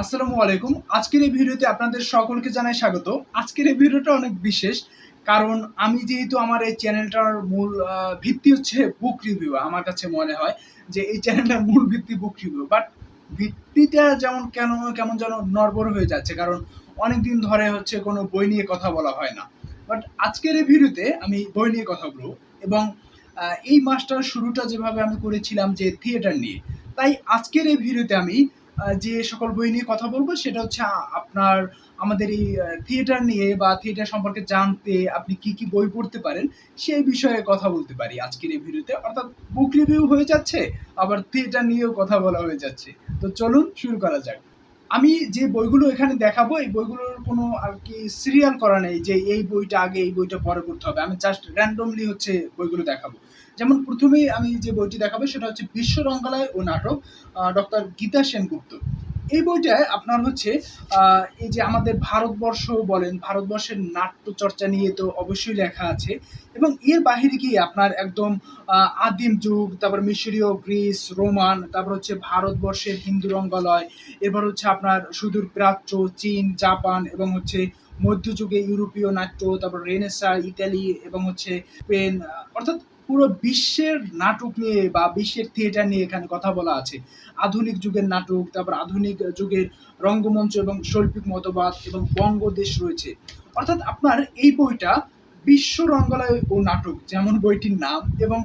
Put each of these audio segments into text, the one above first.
আসসালামু আলাইকুম। আজকের এই ভিডিওতে আপনাদের সকলকে জানাই স্বাগত। আজকের এই ভিডিওটা অনেক বিশেষ, কারণ আমি যেহেতু আমার এই চ্যানেলটার মূল ভিত্তি হচ্ছে বুক রিভিউ আমার কাছে মনে হয় যে এই চ্যানেলটার মূল ভিত্তি বুক রিভিউ বাট ভিত্তিটা যেমন কেন, কেমন যেন নড়বড় হয়ে যাচ্ছে, কারণ অনেক দিন ধরে হচ্ছে কোনো বই নিয়ে কথা বলা হয় না। বাট আজকের এই ভিডিওতে আমি বই নিয়ে কথা বলব এবং এই মাসটার শুরুটা যেভাবে আমি করেছিলাম যে থিয়েটার নিয়ে, তাই আজকের এই ভিডিওতে আমি যে সকল বই নিয়ে কথা বলব, সেটা হচ্ছে আপনার আমাদের এই থিয়েটার নিয়ে বা থিয়েটার সম্পর্কে জানতে আপনি কি কি বই পড়তে পারেন সেই বিষয়ে কথা বলতে পারি আজকের এই ভিডিওতে। অর্থাৎ বুক রিভিউ হয়ে যাচ্ছে, আবার থিয়েটার নিয়েও কথা বলা হয়ে যাচ্ছে। তো চলুন শুরু করা যাক। আমি যে বইগুলো এখানে দেখাবো, এই বইগুলোর কোনো আর কি সিরিয়াল করা নেই যে এই বইটা আগে, এই বইটা পরে করতে হবে। আমি জাস্ট র্যান্ডমলি হচ্ছে বইগুলো দেখাবো। যেমন প্রথমেই আমি যে বইটি দেখাবো, সেটা হচ্ছে বিশ্ব রঙ্গালয় ও নাটক ডক্টর গীতা সেনগুপ্ত। এই বইটায় আপনার হচ্ছে এই যে আমাদের ভারতবর্ষ বলেন, ভারতবর্ষের নাট্যচর্চা নিয়ে তো অবশ্যই লেখা আছে এবং এর বাহিরে গিয়ে আপনার একদম আদিম যুগ, তারপর মিশরীয় গ্রিস, রোমান, তারপর হচ্ছে ভারতবর্ষের হিন্দু রঙ্গালয়, এরপর হচ্ছে আপনার সুদূর প্রাচ্য, চীন, জাপান এবং হচ্ছে মধ্যযুগে ইউরোপীয় নাট্য, তারপর রেনেসা ইতালি এবং হচ্ছে স্পেন অর্থাৎ পুরো বিশ্বের নাটক নিয়ে বা বিশ্বের থিয়েটার নিয়ে এখানে কথা বলা আছে। আধুনিক যুগের নাটক, তারপর আধুনিক যুগের রঙ্গমঞ্চ এবং শৈল্পিক মতবাদ এবং বঙ্গদেশ রয়েছে। অর্থাৎ আপনার এই বইটা বিশ্ব রঙ্গলায় ও নাটক যেমন বইটির নাম এবং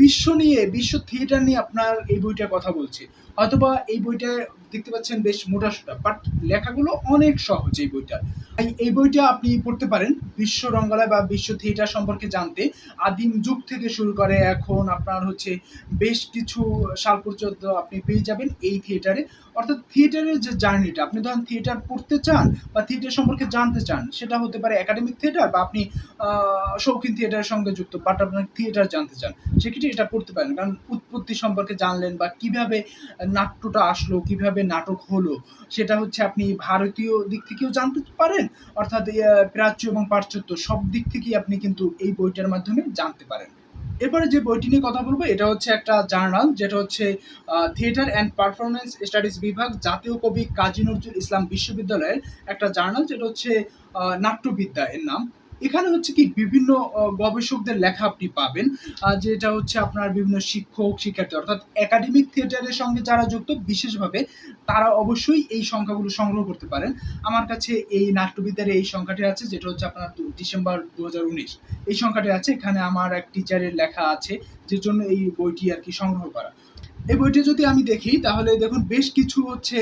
বিশ্ব নিয়ে, বিশ্ব থিয়েটার নিয়ে আপনার এই বইটার কথা বলছে। হয়তোবা এই বইটা দেখতে পাচ্ছেন বেশ মোটাসোটা বাট লেখাগুলো অনেক সহজ এই বইটা এই বইটা আপনি পড়তে পারেন বিশ্ব রঙ্গালয় বা বিশ্ব থিয়েটার সম্পর্কে জানতে। আদিম যুগ থেকে শুরু করে এখন আপনার হচ্ছে বেশ কিছু সাল পর্যন্ত আপনি পেয়ে যাবেন এই থিয়েটারে অর্থাৎ থিয়েটারের যে জার্নিটা আপনি ধরেন থিয়েটার পড়তে চান বা থিয়েটার সম্পর্কে জানতে চান, সেটা হতে পারে একাডেমিক থিয়েটার বা আপনি শৌখিন থিয়েটারের সঙ্গে যুক্ত বাট আপনার থিয়েটার জানতে চান। সেক্ষেত্রে এটা পড়তে পারেন। কারণ উৎপত্তি সম্পর্কে জানলেন বা কীভাবে নাট্যটা আসলো, কীভাবে নাটক হলো, সেটা হচ্ছে আপনি ভারতীয় দিক থেকেও জানতে পারেন, অর্থাৎ প্রাচ্য এবং পাশ্চাত্য সব দিক থেকেই আপনি কিন্তু এই বইটার মাধ্যমে জানতে পারেন। এরপরে যে বইটি নিয়ে কথা বলব, এটা হচ্ছে একটা জার্নাল, যেটা হচ্ছে থিয়েটার অ্যান্ড পারফরমেন্স স্টাডিজ বিভাগ, জাতীয় কবি কাজী নজরুল ইসলাম বিশ্ববিদ্যালয়ের একটা জার্নাল, যেটা হচ্ছে নাট্যবিদ্যা এর নাম। এখানে হচ্ছে কি বিভিন্ন গবেষকদের লেখা আপনি পাবেন যেটা হচ্ছে আপনার বিভিন্ন শিক্ষক, শিক্ষার্থী, অর্থাৎ একাডেমিক থিয়েটারের সঙ্গে যারা যুক্ত, বিশেষভাবে তারা অবশ্যই এই সংখ্যাগুলো সংগ্রহ করতে পারেন। আমার কাছে এই নাট্যবিদ্যার এই সংখ্যাটি আছে, যেটা হচ্ছে আপনার ডিসেম্বর দু হাজার উনিশ। এই সংখ্যাটি আছে, এখানে আমার এক টিচারের লেখা আছে, যে জন্য এই বইটি আর কি সংগ্রহ করা। এই বইটি যদি আমি দেখি, তাহলে দেখুন বেশ কিছু হচ্ছে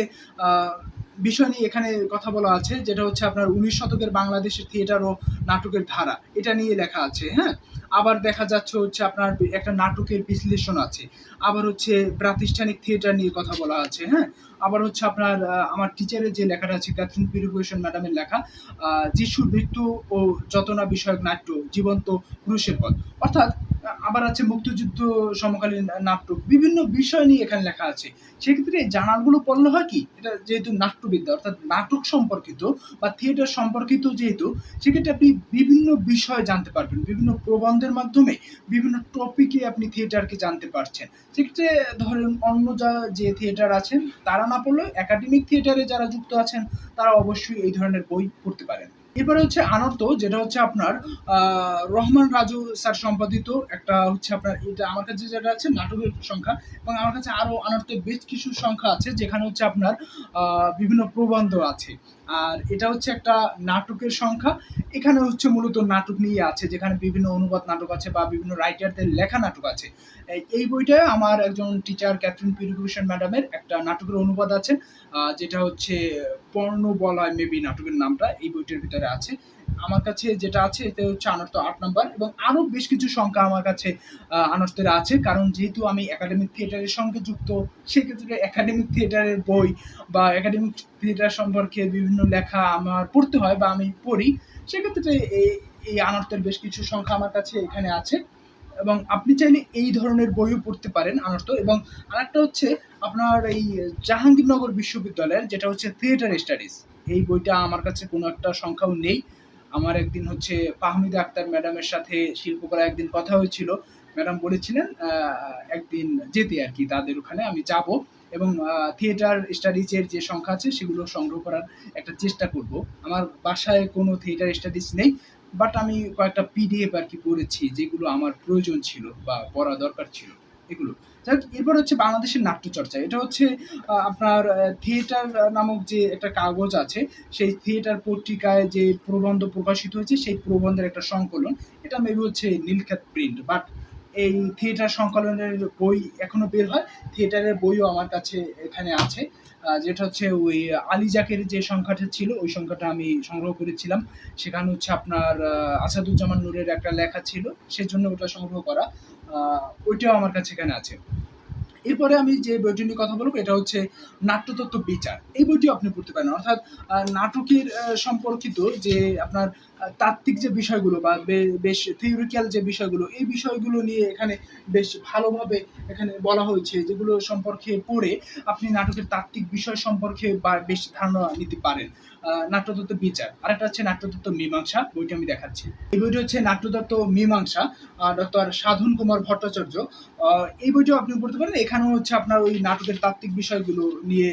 বিষয় নিয়ে এখানে কথা বলা আছে, যেটা হচ্ছে আপনার উনিশ শতকের বাংলাদেশের থিয়েটার ও নাটকের ধারা। এটা নিয়ে লেখা আছে হ্যাঁ? আবার দেখা যাচ্ছে হচ্ছে আপনার একটা নাটকের বিশ্লেষণ আছে। আবার হচ্ছে প্রাতিষ্ঠানিক থিয়েটার নিয়ে কথা বলা আছে হ্যাঁ? আবার হচ্ছে আপনার আমার টিচারের যে লেখাটা আছে ক্যাথরিন পিরিকুয়েশন ম্যাডামের লেখা যিশুর মৃত্যু ও যতনা বিষয়ক নাট্য, জীবন্ত পুরুষের পথ। অর্থাৎ আবার আছে মুক্তিযুদ্ধ সমকালীন নাট্য, বিভিন্ন বিষয় নিয়ে এখানে লেখা আছে। সেক্ষেত্রে এই জার্নালগুলো পড়লে হয় কি? এটা যেহেতু নাট্যবিদ্যা, অর্থাৎ নাটক সম্পর্কিত বা থিয়েটার সম্পর্কিত যেহেতু, সেক্ষেত্রে আপনি বিভিন্ন বিষয় জানতে পারবেন, বিভিন্ন প্রবন্ধের মাধ্যমে বিভিন্ন টপিকে আপনি থিয়েটারকে জানতে পারছেন। সেক্ষেত্রে ধরেন অন্য যা যে থিয়েটার আছেন, তারা না পড়লেও একাডেমিক থিয়েটারে যারা যুক্ত আছেন, তারা অবশ্যই এই ধরনের বই পড়তে পারেন। এরপরে হচ্ছে আনর্ত যেটা হচ্ছে আপনার রহমান রাজু স্যার সম্পাদিত একটা হচ্ছে আপনার, এটা আমার কাছে যেটা আছে, নাটকের সংখ্যা, এবং আমার কাছে আরও আনর্তের বেশ কিছু সংখ্যা আছে, যেখানে হচ্ছে আপনার বিভিন্ন প্রবন্ধ আছে। আর এটা হচ্ছে একটা নাটকের সংখ্যা। এখানে হচ্ছে মূলত নাটক নিয়ে আছে, যেখানে বিভিন্ন অনুবাদ নাটক আছে বা বিভিন্ন রাইটারদের লেখা নাটক আছে। এই- বইটা আমার একজন টিচার ক্যাথরিন পিরিভূষণ ম্যাডামের একটা নাটকের অনুবাদ আছে যেটা হচ্ছে পর্ণ বলয় মেবি নাটকের নামটা, এই বইটার ভিতরে আছে। আমার কাছে যেটা আছে এতে হচ্ছে আনর্ত আট নাম্বার এবং আরও বেশ কিছু সংখ্যা আমার কাছে আনর্তের আছে। কারণ যেহেতু আমি একাডেমিক থিয়েটারের সঙ্গে যুক্ত, সেক্ষেত্রে একাডেমিক থিয়েটারের বই বা একাডেমিক থিয়েটার সম্পর্কে বিভিন্ন লেখা আমার পড়তে হয় বা আমি পড়ি, সেক্ষেত্রে এই এই আনর্তের বেশ কিছু সংখ্যা আমার কাছে এখানে আছে। এবং আপনি চাইলে এই ধরনের বইও পড়তে পারেন আনর্ত এবং আরেকটা হচ্ছে আপনার এই জাহাঙ্গীরনগর বিশ্ববিদ্যালয়ের, যেটা হচ্ছে থিয়েটার স্টাডিজ এই বইটা আমার কাছে কোনো একটা সংখ্যাও নেই। আমার একদিন হচ্ছে ফাহমিদা আক্তার ম্যাডামের সাথে শিল্পকলা একদিন কথা হয়েছিল। ম্যাডাম বলেছিলেন একদিন যেতে আর কি তাদের ওখানে, আমি যাব এবং থিয়েটার স্টাডিজের যে সংখ্যা আছে সেগুলো সংগ্রহ করার একটা চেষ্টা করব। আমার বাসায় কোনো থিয়েটার স্টাডিজ নেই বাট আমি কয়েকটা পিডিএফ আর কি পড়েছি যেগুলো আমার প্রয়োজন ছিল বা পড়া দরকার ছিল। এগুলো। যাক এরপর হচ্ছে বাংলাদেশের নাট্যচর্চা। এটা হচ্ছে আপনার থিয়েটার নামক যে একটা কাগজ আছে, সেই থিয়েটার পত্রিকায় যে প্রবন্ধ প্রকাশিত হয়েছে, সেই প্রবন্ধের একটা সংকলন। এটা মেবি হচ্ছে নীলখ্যাত প্রিন্ট বাট এই থিয়েটার সংকলনের বই এখনও বের হয়। থিয়েটারের বইও আমার কাছে এখানে আছে। যেটা হচ্ছে ওই আলী জাকের যে সংখ্যাটা ছিল, ওই সংখ্যাটা আমি সংগ্রহ করেছিলাম। সেখানে হচ্ছে আপনার আসাদুজ্জামান নূরের একটা লেখা ছিল, সেজন্য ওটা সংগ্রহ করা। ওইটাও আমার কাছে এখানে আছে। এরপরে আমি যে বইটি নিয়ে কথা বলব, এটা হচ্ছে নাট্যতত্ত্ব বিচার। এই বইটি আপনি পড়তে পারেন। অর্থাৎ নাটকের সম্পর্কিত যে আপনার তাত্ত্বিক যে বিষয়গুলো বা বেশ থিওরিক্যাল যে বিষয়গুলো এই বিষয়গুলো নিয়ে এখানে বেশ ভালোভাবে এখানে বলা হয়েছে যেগুলো সম্পর্কে পড়ে আপনি নাটকের তাত্ত্বিক বিষয় সম্পর্কে বা বেশ ধারণা নিতে পারেন। নাট্যতত্ত্ব বিচার। আরেকটা হচ্ছে নাট্যতত্ত্ব মীমাংসা বইটি আমি দেখাচ্ছি। এই বইটি হচ্ছে নাট্যতত্ত্ব মীমাংসা ডক্টর সাধন কুমার ভট্টাচার্য। এই বইটিও আপনি পড়তে পারেন। এখানেও হচ্ছে আপনার ওই নাটকের তাত্ত্বিক বিষয়গুলো নিয়ে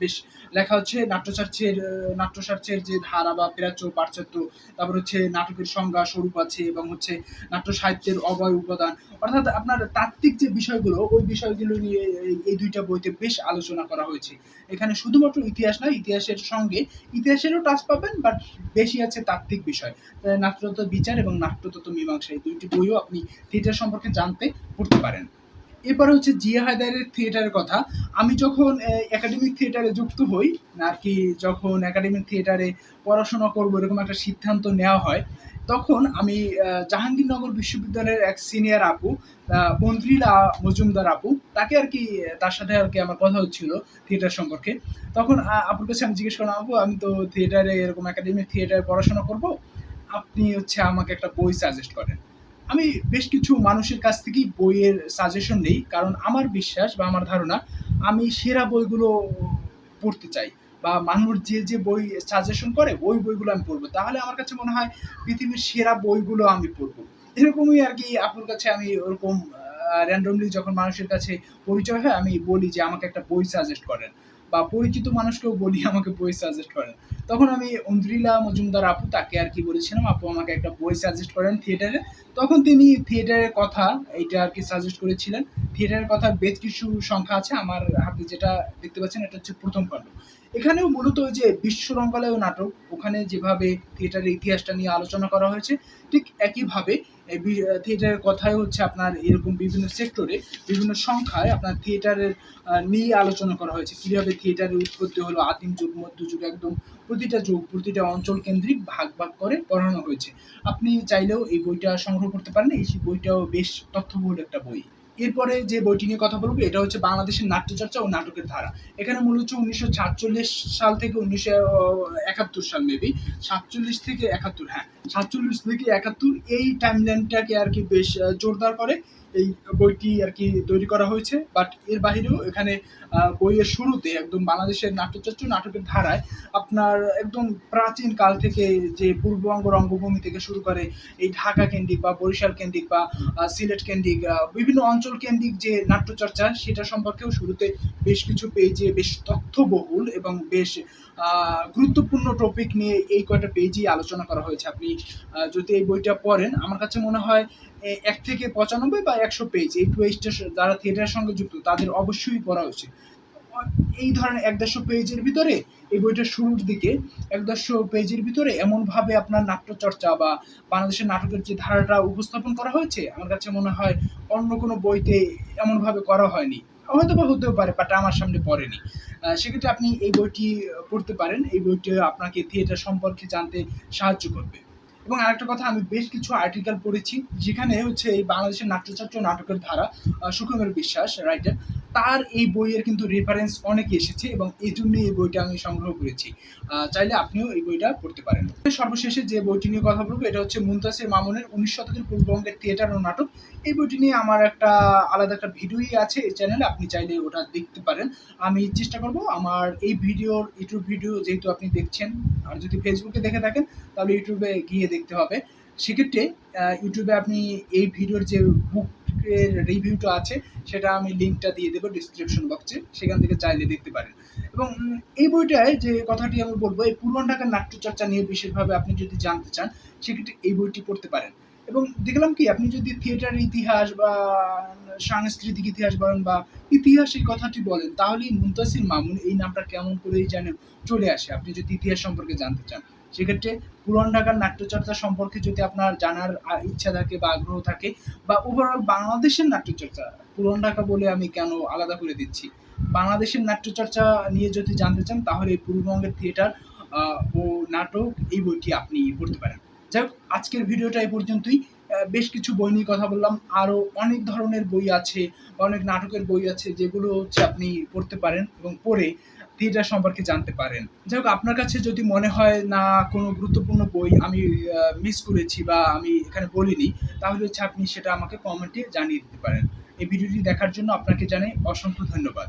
বেশ লেখা হচ্ছে। নাট্যচর্চের আহ, নাট্যচর্চের যে ধারা বা প্রাচ্য পাশ্চাত্য তারপর হচ্ছে নাটকের সংজ্ঞা স্বরূপ আছে এবং হচ্ছে নাট্য সাহিত্যের অবয় উপাদান। অর্থাৎ আপনার তাত্ত্বিক যে বিষয়গুলো, ওই বিষয়গুলো নিয়ে এই- দুইটা বইতে বেশ আলোচনা করা হয়েছে। এখানে শুধুমাত্র ইতিহাস নয়, ইতিহাসের সঙ্গে ইতিহাসেরও টাচ পাবেন বাট বেশি আছে তাত্ত্বিক বিষয়। নাট্যতত্ত্ব বিচার এবং নাট্যতত্ত্ব মীমাংসা, এই দুইটি বইও আপনি থিয়েটার সম্পর্কে জানতে পড়তে পারেন। এরপরে হচ্ছে জিয়া হায়দারের থিয়েটারের কথা। আমি যখন একাডেমিক থিয়েটারে যুক্ত হই, আর কি যখন একাডেমিক থিয়েটারে পড়াশোনা করব, এরকম একটা সিদ্ধান্ত নেওয়া হয়, তখন আমি জাহাঙ্গীরনগর বিশ্ববিদ্যালয়ের এক সিনিয়র আপু বন্দ্রিলা মজুমদার আপু, তাকে আর কি তার সাথে আর কি আমার কথা হচ্ছিল থিয়েটার সম্পর্কে। তখন আপুর কাছে আমি জিজ্ঞেস করলাম, আপু, আমি তো থিয়েটারে এরকম একাডেমিক থিয়েটারে পড়াশোনা করব। আপনি হচ্ছে আমাকে একটা বই সাজেস্ট করেন। আমি বেশ কিছু মানুষের কাছ থেকেই বইয়ের সাজেশন নেই, কারণ আমার বিশ্বাস বা আমার ধারণা আমি সেরা বইগুলো পড়তে চাই বা মানুষ যে যে বই সাজেশন করে ওই বইগুলো আমি পড়ব। তাহলে আমার কাছে মনে হয় পৃথিবীর সেরা বইগুলো আমি পড়ব। এরকমই আর কি আপনার কাছে আমি ওরকম র্যান্ডমলি যখন মানুষের কাছে পরিচয় হয়, আমি বলি যে আমাকে একটা বই সাজেস্ট করেন। বা পরিচিত মানুষকেও বলি, আমাকে বই সাজেস্ট করেন। তখন আমি অন্দ্রিলা মজুমদার আপু তাকে আর কি বলেছিলাম, আপু আমাকে একটা বই সাজেস্ট করেন থিয়েটারে তখন তিনি থিয়েটারের কথা এইটা আর কি সাজেস্ট করেছিলেন। থিয়েটারের কথা বেশ কিছু সংখ্যা আছে, আমার হাতে যেটা দেখতে পাচ্ছেন এটা হচ্ছে প্রথম খণ্ড। এখানেও মূলত ওই যে বিশ্বরঙ্গালয় নাটক, ওখানে যেভাবে থিয়েটারের ইতিহাসটা নিয়ে আলোচনা করা হয়েছে, ঠিক একইভাবে থিয়েটারের কথাই হচ্ছে আপনার এরকম বিভিন্ন সেক্টরে বিভিন্ন সংখ্যায় আপনার থিয়েটারের নিয়ে আলোচনা করা হয়েছে। কীভাবে থিয়েটারের উৎপত্তি হলো? আদিম যুগ মধ্যযুগ একদম প্রতিটা যুগ, প্রতিটা অঞ্চল কেন্দ্রিক ভাগ ভাগ করে পড়ানো হয়েছে। আপনি চাইলেও এই বইটা সংগ্রহ করতে পারেন। এই বইটাও বেশ তথ্যবহুল একটা বই। এরপরে যে বইটি নিয়ে কথা বলব, এটা হচ্ছে বাংলাদেশের নাট্যচর্চা ও নাটকের ধারা। এখানে মূল হচ্ছে উনিশশো সাতচল্লিশ সাল থেকে উনিশশো একাত্তর সাল মেবি সাতচল্লিশ থেকে একাত্তর হ্যাঁ সাতচল্লিশ থেকে একাত্তর, এই টাইমলাইনটাকে আর কি বেশ জোরদার করে। এই বইটি আর কি তৈরি করা হয়েছে বাট এর বাহিরেও এখানে বইয়ের শুরুতে একদম বাংলাদেশের নাট্যচর্চা নাটকের ধারায় আপনার একদম প্রাচীন কাল থেকে যে পূর্ববঙ্গ রঙ্গভূমি থেকে শুরু করে এই ঢাকা কেন্দ্রিক বা বরিশাল কেন্দ্রিক বা সিলেট কেন্দ্রিক বিভিন্ন অঞ্চল কেন্দ্রিক যে নাট্যচর্চা, সেটা সম্পর্কেও শুরুতে বেশ কিছু পেজে বেশ তথ্যবহুল এবং বেশ গুরুত্বপূর্ণ টপিক নিয়ে এই কয়টা পেজই আলোচনা করা হয়েছে। আপনি যদি এই বইটা পড়েন, আমার কাছে মনে হয় এক থেকে পঁচানব্বই বা একশো পেজ এই পেজটা যারা থিয়েটারের সঙ্গে যুক্ত, তাদের অবশ্যই পড়া উচিত। এই ধরনের এক দেড়শো পেজের ভিতরে, এই বইটার শুরুর দিকে এক দেড়শো পেজের ভিতরে এমনভাবে আপনার নাট্যচর্চা বা বাংলাদেশের নাটকের যে ধারাটা উপস্থাপন করা হয়েছে, আমার কাছে মনে হয় অন্য কোনো বইতে এমনভাবে করা হয়নি। হয়তো বা হতেও পারে বাট আমার সামনে পড়েনি। সেক্ষেত্রে আপনি এই বইটি পড়তে পারেন। এই বইটি আপনাকে থিয়েটার সম্পর্কে জানতে সাহায্য করবে। এবং আরেকটা কথা, আমি বেশ কিছু আর্টিকেল পড়েছি, যেখানে হচ্ছে এই বাংলাদেশের নাট্যচর্চা নাটকের ধারা সুখমের বিশ্বাস রাইটার তার এই বইয়ের কিন্তু রেফারেন্স অনেক এসেছে এবং এই জন্যই এই বইটা আমি সংগ্রহ করেছি। চাইলে আপনিও এই বইটা পড়তে পারেন। সর্বশেষে যে বইটি নিয়ে কথা বলব, এটা হচ্ছে মুনতাসির মামুনের উনিশ শতকের পূর্ববঙ্গের থিয়েটার ও নাটক। এই বইটি নিয়ে আমার একটা আলাদা একটা ভিডিওই আছে এই চ্যানেলে আপনি চাইলে ওটা দেখতে পারেন। আমি চেষ্টা করব আমার এই ভিডিওর ইউটিউব ভিডিও যেহেতু আপনি দেখছেন, আর যদি ফেসবুকে দেখে থাকেন, তাহলে ইউটিউবে গিয়ে দেখতে হবে। সেক্ষেত্রে ইউটিউবে আপনি এই ভিডিওর যে বুক নাটকের রিভিউটা আছে, সেটা আমি লিঙ্কটা দিয়ে দেবো ডিসক্রিপশন বক্সে সেখান থেকে চাইলে দেখতে পারেন। এবং এই বইটায় যে কথাটি আমি বলব, এই পুরান ঢাকার নাট্যচর্চা নিয়ে বিশেষভাবে আপনি যদি জানতে চান, সেক্ষেত্রে এই বইটি পড়তে পারেন। এবং দেখলাম কি, আপনি যদি থিয়েটারের ইতিহাস বা সাংস্কৃতিক ইতিহাস বলেন বা ইতিহাস এই কথাটি বলেন তাহলে এই মুনতাসির মামুন এই নামটা কেমন করেই যেন চলে আসে, আপনি যদি ইতিহাস সম্পর্কে জানতে চান। সেক্ষেত্রে পুরান ঢাকার নাট্যচর্চা সম্পর্কে যদি আপনার জানার ইচ্ছা থাকে বা আগ্রহ থাকে, বা ওভারঅল বাংলাদেশের নাট্যচর্চা, পুরান ঢাকা বলে আমি কেন আলাদা করে দিচ্ছি? বাংলাদেশের নাট্যচর্চা নিয়ে যদি জানতে চান, তাহলে এই পূর্ববঙ্গের থিয়েটার ও নাটক এই বইটি আপনি পড়তে পারেন। যাই হোক, আজকের ভিডিওটা এই পর্যন্তই। বেশ কিছু বই নিয়ে কথা বললাম। আরও অনেক ধরনের বই আছে অনেক নাটকের বই আছে যেগুলো হচ্ছে আপনি পড়তে পারেন এবং পড়ে থিয়েটার সম্পর্কে জানতে পারেন। যাই হোক, আপনার কাছে যদি মনে হয়, না, কোনো গুরুত্বপূর্ণ বই আমি মিস করেছি বা আমি এখানে বলিনি তাহলে হচ্ছে আপনি সেটা আমাকে কমেন্টে জানিয়ে দিতে পারেন। এই ভিডিওটি দেখার জন্য আপনাকে জানাই অসংখ্য ধন্যবাদ।